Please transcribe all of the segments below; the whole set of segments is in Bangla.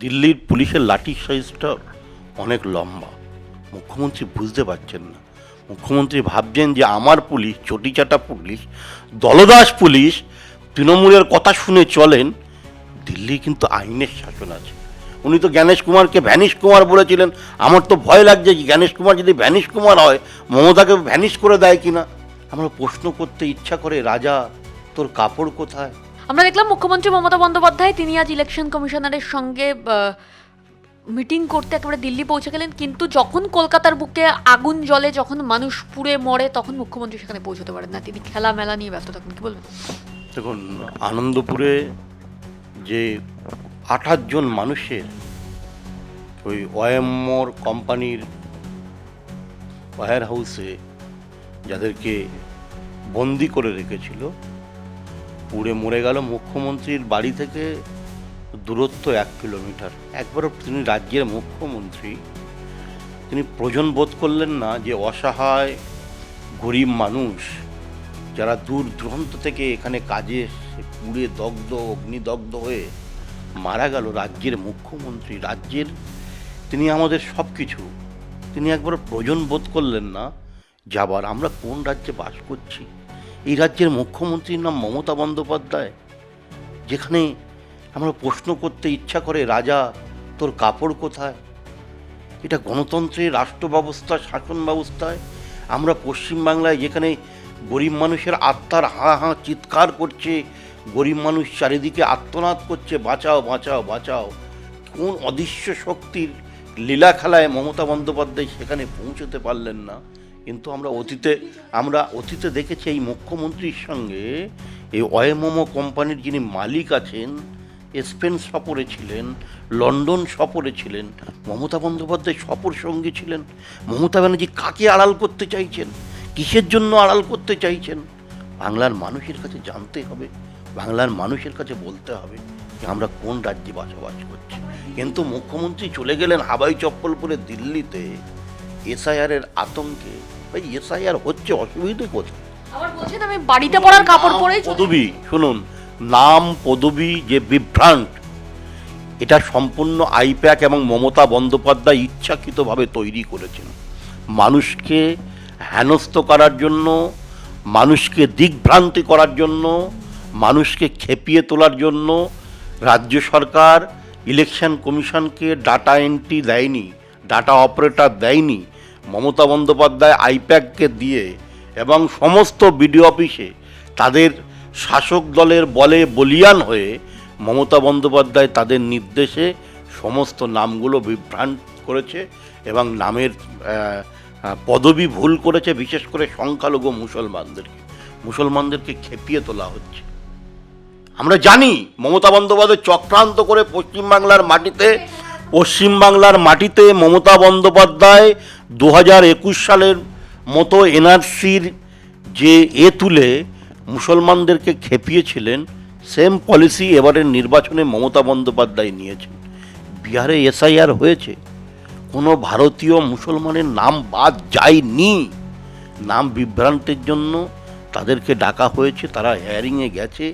দিল্লির পুলিশের লাঠির সাইজটা অনেক লম্বা। মুখ্যমন্ত্রী বুঝতে পারছেন না। মুখ্যমন্ত্রী ভাবছেন যে আমার পুলিশ, চটিচাটা পুলিশ, দলদাস পুলিশ, তৃণমূলের কথা শুনে চলেন। দিল্লি কিন্তু আইনের শাসন আছে। উনি তো জ্ঞানেশ কুমারকে ভ্যানিশ কুমার বলেছিলেন। আমার তো ভয় লাগছে যে জ্ঞানেশ কুমার যদি ভ্যানিশ কুমার হয়, মমতাকে ভ্যানিশ করে দেয় কিনা? আমরা প্রশ্ন করতে ইচ্ছা করে, রাজা, তোর কাপড় কোথায়? আমরা দেখলাম মুখ্যমন্ত্রী মমতা বন্দ্যোপাধ্যায়, তিনি আজ ইলেকশন কমিশনারের সঙ্গে মিটিং করতে একেবারে দিল্লি পৌঁছে গেলেন। কিন্তু যখন কলকাতার বুকে আগুন জলে যখন মানুষ পুড়ে মরে, তখন মুখ্যমন্ত্রী সেখানে পৌঁছতে পারেন না। তিনি খেলা মেলা নিয়ে ব্যস্ত থাকেন কি বলবেন? দেখুন, আনন্দপুরে যে আঠাশ জন মানুষের ওই ওয়াইএমর কোম্পানির ওয়ার হাউসে যাদেরকে বন্দি করে রেখেছিল পুড়ে মরে গেল। মুখ্যমন্ত্রীর বাড়ি থেকে দূরত্ব এক কিলোমিটার। একবারও তিনি রাজ্যের মুখ্যমন্ত্রী। তিনি প্রয়োজন বোধ করলেন না যে অসহায়, গরিব মানুষ যারা দূর দূরান্ত থেকে এখানে কাজে পুড়ে দগ্ধ, অগ্নিদগ্ধ হয়ে মারা গেল রাজ্যের মুখ্যমন্ত্রী। রাজ্যের তিনি আমাদের সব কিছু তিনি একবার প্রয়োজন বোধ করলেন না যাবার। আমরা কোন রাজ্যে বাস করছি? এই রাজ্যের মুখ্যমন্ত্রীর নাম মমতা বন্দ্যোপাধ্যায়? যেখানে আমরা প্রশ্ন করতে ইচ্ছা করে, রাজা, তোর কাপড় কোথায়? এটা গণতন্ত্রের রাষ্ট্র ব্যবস্থা শাসন ব্যবস্থায় আমরা পশ্চিমবাংলায় যেখানে গরিব মানুষের আত্মার হা হা চিৎকার করছে, গরিব মানুষ চারিদিকে আত্মনাদ করছে, বাঁচাও বাঁচাও বাঁচাও। কোন অদৃশ্য শক্তির লীলা খেলায় মমতা বন্দ্যোপাধ্যায় সেখানে পৌঁছতে পারলেন না। কিন্তু আমরা অতীতে আমরা অতীতে দেখেছি এই মুখ্যমন্ত্রীর সঙ্গে এই অয়েমোমো কোম্পানির যিনি মালিক আছেন স্পেন সফরে ছিলেন, লন্ডন সফরে ছিলেন, মমতা বন্দ্যোপাধ্যায় সফর সঙ্গী ছিলেন, মমতা ব্যানার্জি কাকে আড়াল করতে চাইছেন, কিসের জন্য আড়াল করতে চাইছেন, বাংলার মানুষের কাছে জানতে হবে, বাংলার মানুষের কাছে বলতে হবে যে আমরা কোন রাজ্যে বসবাস করছি। কিন্তু মুখ্যমন্ত্রী চলে গেলেন হাবাই চপ্পল পরে দিল্লিতে, এসআইআরের আতঙ্কে ভাই এসআইআর হচ্ছে অসুবিধে কোথায়? আবার বলছেন আমি বাড়িতে পড়ার কাপড় পরেই পদবি শুনুন নাম পদবি যে বিভ্রান্ত এটা সম্পূর্ণ আইপ্যাক এবং মমতা বন্দ্যোপাধ্যায় ইচ্ছাকৃতভাবে তৈরি করেছেন। মানুষকে হেনস্থ করার জন্য মানুষকে দিগ্ভ্রান্তি করার জন্য মানুষকে খেপিয়ে তোলার জন্য রাজ্য সরকার ইলেকশন কমিশনকে ডাটা এন্ট্রি দেয়নি ডাটা অপারেটর দেয়নি মমতা বন্দ্যোপাধ্যায় আইপ্যাককে দিয়ে এবং সমস্ত বিডিও অফিসে তাদের শাসক দলের বলে বলিয়ান হয়ে মমতা বন্দ্যোপাধ্যায় তাদের নির্দেশে সমস্ত নামগুলো বিভ্রান্ত করেছে এবং নামের পদবি ভুল করেছে, বিশেষ করে সংখ্যালঘু মুসলমানদেরকে। মুসলমানদেরকে খেপিয়ে তোলা হচ্ছে। আমরা জানি মমতা বন্দ্যোপাধ্যায় চক্রান্ত করে পশ্চিমবাংলার মাটিতে পশ্চিমবাংলার মাটিতে মমতা বন্দ্যোপাধ্যায় দু হাজার একুশ সালের মতো এনআরসির যে এ তুলে মুসলমানদেরকে খেপিয়েছিলেন সেম পলিসি এবারের নির্বাচনে মমতা বন্দ্যোপাধ্যায় নিয়েছেন। বিহারে এসআইআর হয়েছে। কোনো ভারতীয় মুসলমানের নাম বাদ যায়নি। নাম বিভ্রান্তের জন্য তাদেরকে ডাকা হয়েছে, তারা হেয়ারিংয়ে গেছে।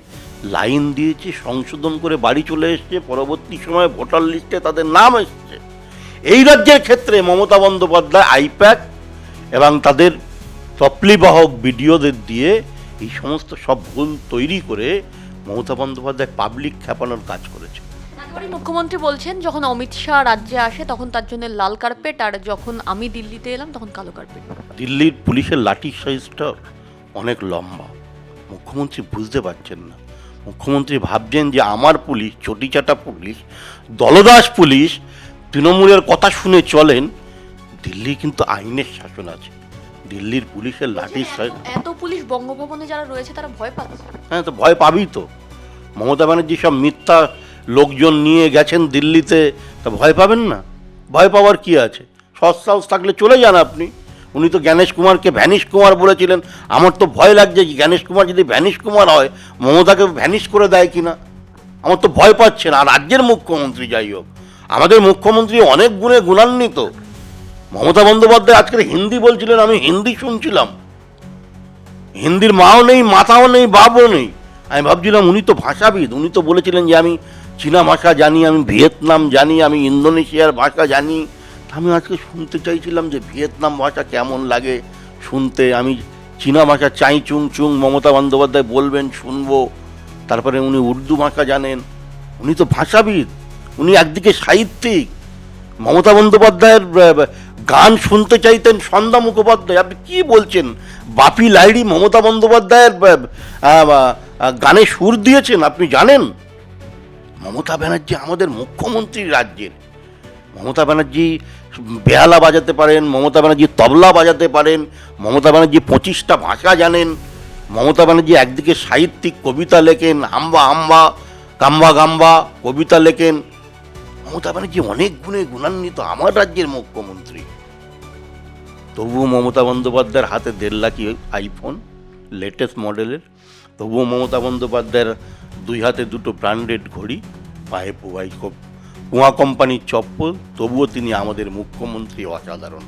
লাইন দিয়েছে সংশোধন করে বাড়ি চলে এসছে পরবর্তী সময়ে ভোটার লিস্টে তাদের নাম এসছে। এই রাজ্যের ক্ষেত্রে মমতা বন্দ্যোপাধ্যায় আইপ্যাক এবং তাদের তপ্লিবাহক ভিডিওদের দিয়ে এই সমস্ত সব ভুল তৈরি করে মমতা বন্দ্যোপাধ্যায় পাবলিক খেপানোর কাজ করেছে। মুখ্যমন্ত্রী বলছেন যখন অমিত শাহ রাজ্যে আসে তখন তার জন্য লাল কার্পেট আর যখন আমি দিল্লিতে এলাম তখন কালো কার্পেট। দিল্লির পুলিশের লাঠির সাইজটা অনেক লম্বা। মুখ্যমন্ত্রী বুঝতে পারছেন না। মুখ্যমন্ত্রী ভাবছেন যে আমার পুলিশ চটিচাটা পুলিশ দলদাস পুলিশ তৃণমূলের কথা শুনে চলেন দিল্লি কিন্তু আইনের শাসন আছে। দিল্লির পুলিশের লাঠি এত পুলিশ বঙ্গভবনে যারা রয়েছে তারা ভয় পাচ্ছে। হ্যাঁ তো ভয় পাবি তো। মমতা ব্যানার্জি সব মিথ্যা লোকজন নিয়ে গেছেন দিল্লিতে তা ভয় পাবেন না? ভয় পাওয়ার কি আছে? সাহস থাকলে চলে যান আপনি। উনি তো জ্ঞানেশ কুমারকে ভ্যানিশ কুমার বলেছিলেন। আমার তো ভয় লাগছে যে জ্ঞানেশ কুমার যদি ভ্যানিশ কুমার হয়, মমতাকে ভ্যানিশ করে দেয় কি না আমার তো ভয় পাচ্ছে না, আর রাজ্যের মুখ্যমন্ত্রী যাই হোক। আমাদের মুখ্যমন্ত্রী অনেক গুণে গুণান্বিত। মমতা বন্দ্যোপাধ্যায় আজকে হিন্দি বলছিলেন, আমি হিন্দি শুনছিলাম। হিন্দির মাও নেই, মাথাও নেই, বাপও নেই। আমি ভাবছিলাম উনি তো ভাষাবিদ, উনি তো বলেছিলেন যে আমি চীনা ভাষা জানি, আমি ভিয়েতনাম জানি, আমি ইন্দোনেশিয়ার ভাষা জানি। আমি আজকে শুনতে চাইছিলাম যে ভিয়েতনাম ভাষা কেমন লাগে শুনতে। আমি চীনা ভাষা চাই চুং চুং, মমতা বন্দ্যোপাধ্যায় বলবেন, শুনব। তারপরে উনি উর্দু ভাষা জানেন। উনি তো ভাষাবিদ, উনি একদিকে সাহিত্যিক। মমতা বন্দ্যোপাধ্যায়ের গান শুনতে চাইতেন সন্ধ্যা মুখোপাধ্যায়। আপনি কি বলছেন? বাপি লাইড়ি মমতা বন্দ্যোপাধ্যায়ের গানে সুর দিয়েছেন, আপনি জানেন? মমতা ব্যানার্জি আমাদের মুখ্যমন্ত্রী রাজ্যের। মমতা ব্যানার্জি বেহালা বাজাতে পারেন, মমতা ব্যানার্জি তবলা বাজাতে পারেন, মমতা ব্যানার্জি পঁচিশটা ভাষা জানেন, মমতা ব্যানার্জি একদিকে সাহিত্যিক কবিতা লেখেন, হাম্বা হাম্বা গাম্বা গাম্বা কবিতা লেখেন। মমতা ব্যানার্জি অনেক গুণে গুণান্বিত আমার রাজ্যের মুখ্যমন্ত্রী। তবুও মমতা বন্দ্যোপাধ্যায়ের হাতে দেড় লাখি আইফোন লেটেস্ট মডেলের তবুও মমতা বন্দ্যোপাধ্যায়ের দুই হাতে দুটো ব্র্যান্ডেড ঘড়ি, পায়ে পোয়াই কুয়া কোম্পানির চপ্পল তবুও তিনি আমাদের মুখ্যমন্ত্রী অসাধারণ।